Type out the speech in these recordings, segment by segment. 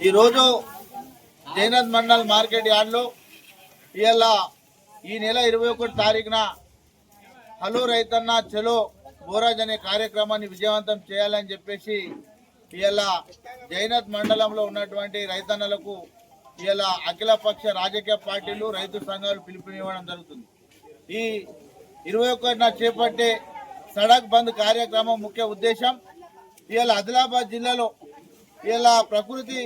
ఈరోజు జైనత్ మండల్ మార్కెట్ యార్డ్లో ఇవాళ ఈ నెల ఇరవై ఒకటి తారీఖున హలో రైతన్న చలో బోరాజ్ అనే కార్యక్రమాన్ని విజయవంతం చేయాలని చెప్పేసి ఇవాళ జైనత్ మండలంలో ఉన్నటువంటి రైతన్నలకు ఇవాళ అఖిలపక్ష రాజకీయ పార్టీలు రైతు సంఘాలు పిలుపునివ్వడం జరుగుతుంది. ఈ ఇరవై ఒకటిన చేపట్టే సడక్ బంద్ కార్యక్రమం ముఖ్య ఉద్దేశం ఇవాళ ఆదిలాబాద్ జిల్లాలో ఇలా ప్రకృతి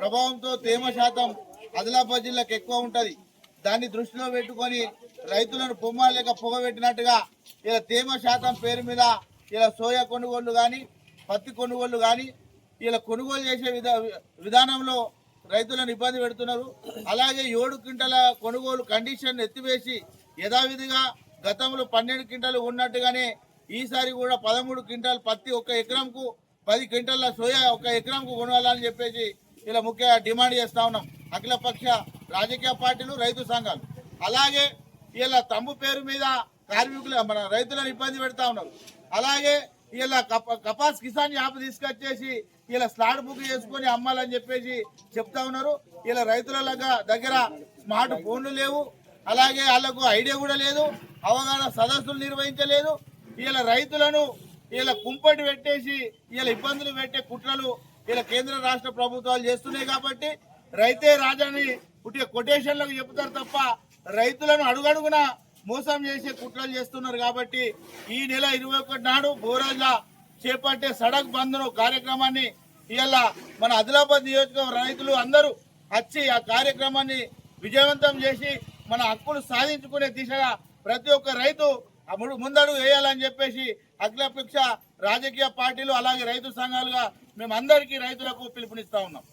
ప్రభావంతో తేమ శాతం ఆదిలాబాద్ జిల్లాకు ఎక్కువ ఉంటుంది. దాన్ని దృష్టిలో పెట్టుకొని రైతులను పొమ్మ లేక పొగబెట్టినట్టుగా ఇలా తేమ శాతం పేరు మీద ఇలా సోయా కొనుగోళ్ళు కానీ పత్తి కొనుగోళ్ళు కానీ ఇలా కొనుగోలు చేసే విధా విధానంలో రైతులను ఇబ్బంది పెడుతున్నారు. అలాగే ఏడు క్వింటల కొనుగోలు కండిషన్ ఎత్తివేసి యథావిధిగా గతంలో పన్నెండు క్వింటాలు ఉన్నట్టుగానే ఈసారి కూడా పదమూడు క్వింటాలు పత్తి ఒక ఎకరంకు పది క్వింటాల సోయా ఒక ఎకరంకు కొనవాలని చెప్పేసి ఇలా ముఖ్య డిమాండ్ చేస్తా ఉన్నాం. అఖిలపక్ష రాజకీయ పార్టీలు రైతు సంఘాలు. అలాగే ఇలా తమ్ము పేరు మీద కార్మికులు మన రైతులను ఇబ్బంది పెడతా ఉన్నారు. అలాగే ఇలా కపాస్ కిసాన్ యాప్ తీసుకొచ్చేసి ఇలా స్లాట్ బుక్ చేసుకొని అమ్మాలని చెప్పేసి చెప్తా ఉన్నారు. ఇలా రైతుల దగ్గర స్మార్ట్ ఫోన్లు లేవు. అలాగే వాళ్ళకు ఐడియా కూడా లేదు. అవగాహన సదస్సులు నిర్వహించలేదు. ఇలా రైతులను ఇలా కుంపటి పెట్టేసి ఇలా ఇబ్బందులు పెట్టే కుట్రలు ఇలా కేంద్ర రాష్ట్ర ప్రభుత్వాలు చేస్తున్నాయి కాబట్టి రైతే రాజాని పుట్టే కొటేషన్లకు చెబుతారు తప్ప రైతులను అడుగడుగున మోసం చేసే కుట్రలు చేస్తున్నారు కాబట్టి ఈ నెల ఇరవై ఒకటి నాడు బోరాజా చేపట్టే సడక్ బంద్ను కార్యక్రమాన్ని ఇవాళ మన ఆదిలాబాద్ నియోజకవర్గ రైతులు అందరూ వచ్చి ఆ కార్యక్రమాన్ని విజయవంతం చేసి మన హక్కులు సాధించుకునే దిశగా ప్రతి ఒక్క రైతు అప్పుడు ముందడుగు వేయాలని చెప్పేసి అఖిలపక్ష రాజకీయ పార్టీలు అలాగే రైతు సంఘాలుగా మేమందరికీ రైతులకు పిలుపునిస్తా ఉన్నాం.